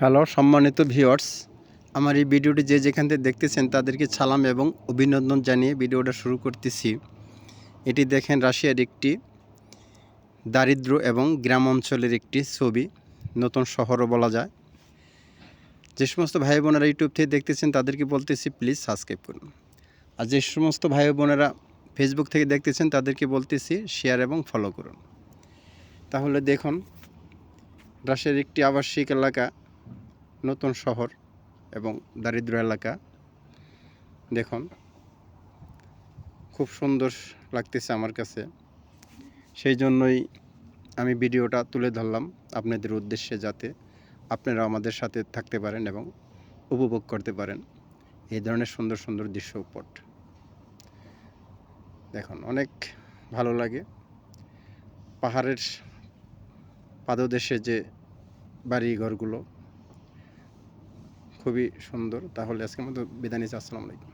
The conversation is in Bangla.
হ্যালো, সম্মানিত ভিউয়ার্স, আমার এই ভিডিওটি যে যেখান থেকে দেখতেছেন তাদেরকে সালাম এবং অভিনন্দন জানিয়ে ভিডিওটা শুরু করতেছি। এটি দেখেন রাশিয়ার একটি দারিদ্র এবং গ্রাম অঞ্চলের একটি ছবি, নতুন শহরও বলা যায়। যে সমস্ত ভাই বোনেরা ইউটিউব থেকে দেখতেছেন তাদেরকে বলতেছি প্লিজ সাবস্ক্রাইব করুন। আর যে সমস্ত ভাই বোনেরা ফেসবুক থেকে দেখতেছেন তাদেরকে বলতেছি শেয়ার এবং ফলো করুন। তাহলে দেখুন, রাশিয়ার একটি আবাসিক এলাকা নতুন শহর এবং দারিদ্র এলাকা। দেখুন, খুব সুন্দর লাগতেছে আমার কাছে। সেই জন্যই আমি ভিডিওটা তুলে ধরলাম আপনাদের উদ্দেশ্যে যাতে আপনারা আমাদের সাথে থাকতে পারেন এবং উপভোগ করতে পারেন এই ধরনের সুন্দর সুন্দর দৃশ্য উপট। দেখুন, অনেক ভালো লাগে। পাহাড়ের পাদদেশে যে বাড়ি ঘরগুলো খুবই সুন্দর। তাহলে আজকের মতো বিদায় নিচ্ছি। আসসালামু আলাইকুম।